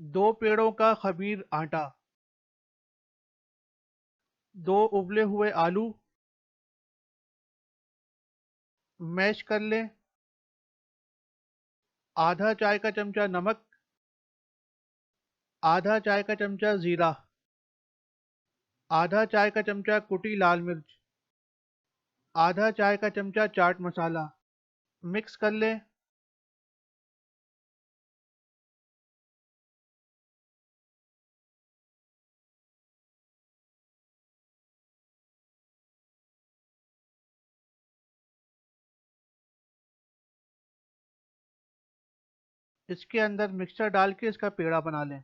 दो पेड़ों का खमीर आटा। दो उबले हुए आलू। मैश कर लें। आधा चाय का चमचा नमक। आधा चाय का चमचा ज़ीरा। आधा चाय का चमचा कुटी लाल मिर्च। आधा चाय का चमचा चाट मसाला। मिक्स कर लें। इसके अंदर मिक्सचर डाल के इसका पेड़ा बना लें।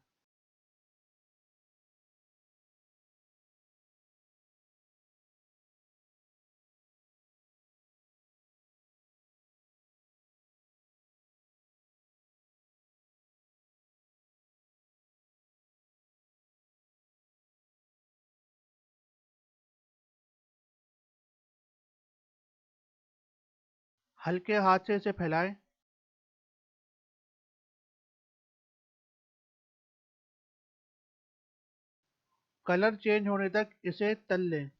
हल्के हाथ से इसे फैलाएँ। कलर चेंज होने तक इसे तल लें।